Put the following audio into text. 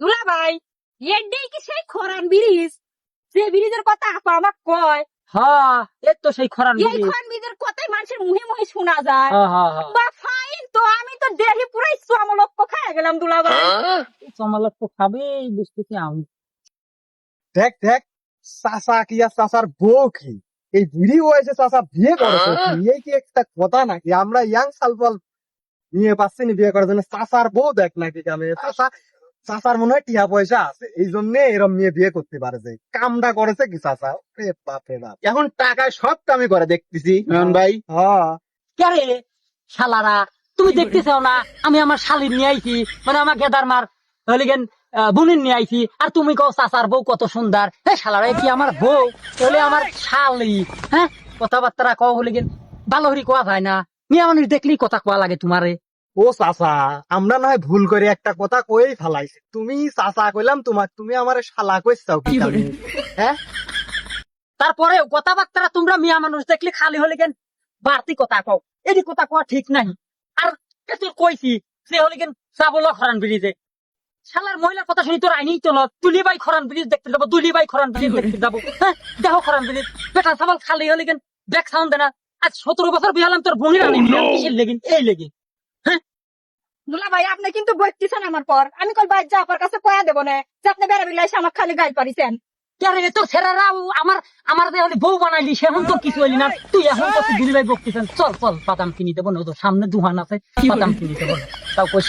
দুলা ভাই এডেই কি সেই খরান ব্রিজ? যে ব্রিজের কথা আপা আমাক কয় হ্যাঁ এই তো সেই খরান এই খরান ব্রিজের কথাই মানুষের মুহে মুহে শোনা যায়। বা ফাইন তো আমি তো দেহি পুরাই খায় গেলাম দুলা ভাই খাবেই বুঝতেছি আমি? দেখ দেখ চাচা কি আর চাচার বউ কি? এই বুড়ি চাচা বিয়ে করেছে বিয়ে কি একটা কথা নাকি? আমরা ইয়াং সালপাল নিয়ে পাচ্ছি বিয়ে করার জন্য। চাচার বউ দেখ নাকি আমি চাচা চাচার মনে হয় টিয়া পয়সা আছে। এই জন্য এরম মেয়ে বিয়ে করতে পারেছে কামটা করেছে কি চাচা? রে বাপ রে বাপ। এখন টাকায় সব কামই করে দেখতেছি। রহন ভাই। হ্যাঁ। কে শালারা তুমি দেখতেছ না? আমি আমার শালির নিয়ে আইছি মানে আমার গেদার মার হলিগেন বোনের নিয়ে আইছি। আর তুমি কও চাচার বউ কত সুন্দর। হ্যাঁ শালারা কি আমার বউ? হলে আমার শালি হ্যাঁ? কথাবার্তা কও হলিগেন ভালো হরি কোয়া যায় না? মিয়া মানুষ দেখলেই কথা কোয়া লাগে তোমারে। ও চাচা আমরা না হয় ভুল করে একটা কথা কই ফেলাইছি। তুমি চাচা কইলাম তোমাক তুমি আমার শালা কইছাও কি হ্যাঁ তারপরে কথাবার্তা তোমরা মিয়া মানুষ দেখলে খালি হলে কেন বাড়তি কথা কও? এটি কথা কোয়া ঠিক নাই আর তোর কইছি সে হলে কেন চাবল খরান ব্রিজে শালার মহিলার কথা শুনি তোর আইনি তো নয়। তুলি বাই খরান ব্রিজ দেখতে যাব দুলি বাই খরান ব্রিজ দেখতে যাব। হ্যাঁ দেখো খরান ব্রিজ বেটা চাবল খালি হলে কেন ব্যাক সাউন্ড দেনা। আজ সতেরো বছর বিয়ে হলাম তোর বোনের আনি কিসের লেগিন এই লেগিন দুলা ভাই, আপনি কিন্তু বইতেছেন আমার পর। আমি কল ভাই, যা, আপনার কাছে কয়া দেবো না। যে আপনি বেড়া বিলাই আমার খালি গাইল পারিছেন আমার আমার বউ বানাইলি সে এখন তো চল চল কিনি সামনে দুহান আছে, বাদাম কিনি দেবো। তাও কইস